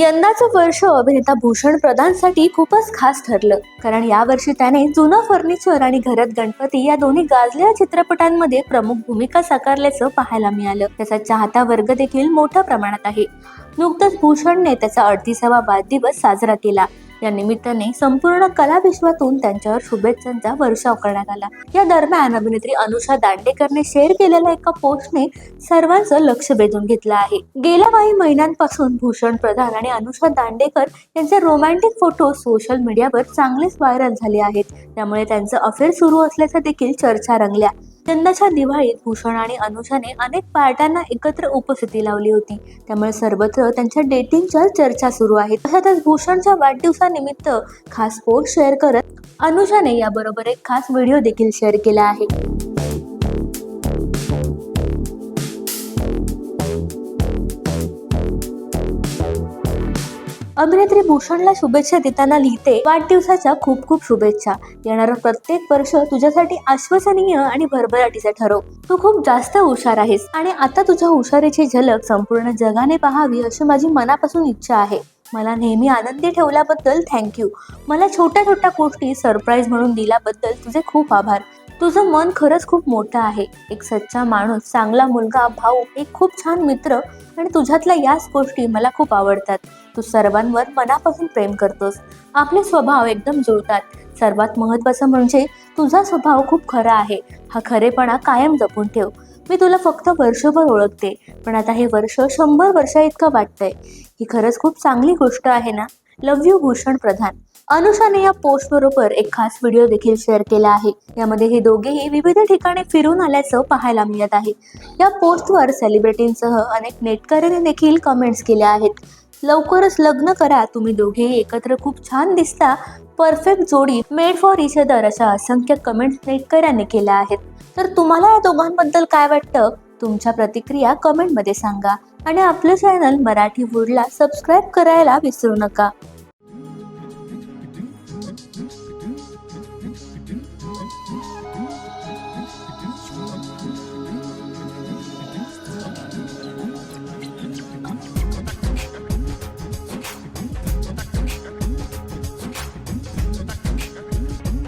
यंदाचं वर्ष अभिनेता भूषण प्रधानसाठी खूपच खास ठरलं. कारण यावर्षी त्याने जुनं फर्निचर आणि घरात गणपती या दोन्ही गाजलेल्या चित्रपटांमध्ये प्रमुख भूमिका साकारल्याचं पाहायला मिळालं. त्याचा चाहता वर्ग देखील मोठ्या प्रमाणात आहे. नुकतंच भूषणने त्याचा अडतीसावा वाढदिवस साजरा केला. या निमित्ताने संपूर्ण कला विश्वातून त्यांच्यावर शुभेच्छांचा वर्षाव करण्यात आला. या दरम्यान अभिनेत्री अनुषा दांडेकरने शेअर केलेल्या एका पोस्टने सर्वांचं लक्ष वेधून घेतलं आहे. गेल्या काही महिन्यांपासून भूषण प्रधान आणि अनुषा दांडेकर यांचे रोमॅन्टिक फोटो सोशल मीडियावर चांगलेच व्हायरल झाले आहेत. त्यामुळे त्यांचं अफेअर सुरू असल्याच्या देखील चर्चा रंगल्या. यंदाच्या दिवाळीत भूषण आणि अनुषाने अनेक पार्ट्यांना एकत्र उपस्थिती लावली होती. त्यामुळे सर्वत्र त्यांच्या डेटिंगच्या चर्चा सुरू आहेत. तसंच भूषणच्या वाढदिवसानिमित्त खास पोस्ट शेअर करत अनुषाने याबरोबर एक खास व्हिडिओ देखील शेअर केला आहे. अभिनेत्री भूषणला शुभेच्छा देताना लिहिते वाढदिवसाच्या खूप खूप शुभेच्छा. येणारं प्रत्येक वर्ष तुझ्यासाठी आश्वसनीय आणि भरभराटीचं ठरव तू खूप जास्त हुशार आहेस आणि आता तुझ्या हुशारीची झलक संपूर्ण जगाने पाहावी अशी माझी मनापासून इच्छा आहे. मला नेहमी आनंदी ठेवल्याबद्दल थँक्यू. मला छोट्या छोट्या गोष्टी सरप्राईज म्हणून दिल्याबद्दल तुझे खूप आभार. तुझं मन खरंच खूप मोठं आहे. एक सच्चा माणूस चांगला मुलगा भाऊ एक खूप छान मित्र आणि तुझ्यातल्या याच गोष्टी मला खूप आवडतात. तू सर्वांवर मनापासून प्रेम करतोस. आपले स्वभाव एकदम जुळतात. सर्वात महत्त्वाचं म्हणजे तुझा स्वभाव खूप खरा आहे. हा खरेपणा कायम जपून ठेव. मी तुला फक्त वर्षभर ओळखते. पण आता हे वर्ष शंभर वर्षा इतकं वाटतंय. ही खरंच खूप चांगली गोष्ट आहे ना? लव यू भूषण प्रधान. अनुषाने या पोस्ट बरोबर एक खास व्हिडिओ देखील शेअर केला आहे. यामध्ये हे दोघेही विविध ठिकाणी फिरून आल्याचं पाहायला मिळत आहे. या पोस्टवर सेलिब्रिटींसह अनेक नेटकऱ्यांनी देखील कमेंट्स केल्या आहेत. लवकरच लग्न करा तुम्ही दोघेही एकत्र खूप छान दिसता. परफेक्ट जोडी मेड फॉर इच अदर अशा असंख्य कमेंट्स नेटकऱ्यांनी केल्या आहेत. तर तुम्हाला या दोघांबद्दल काय वाटतं? तुमच्या प्रतिक्रिया कमेंटमध्ये सांगा. आणि आपलं चॅनल मराठी वूडला सबस्क्राईब करायला विसरू नका.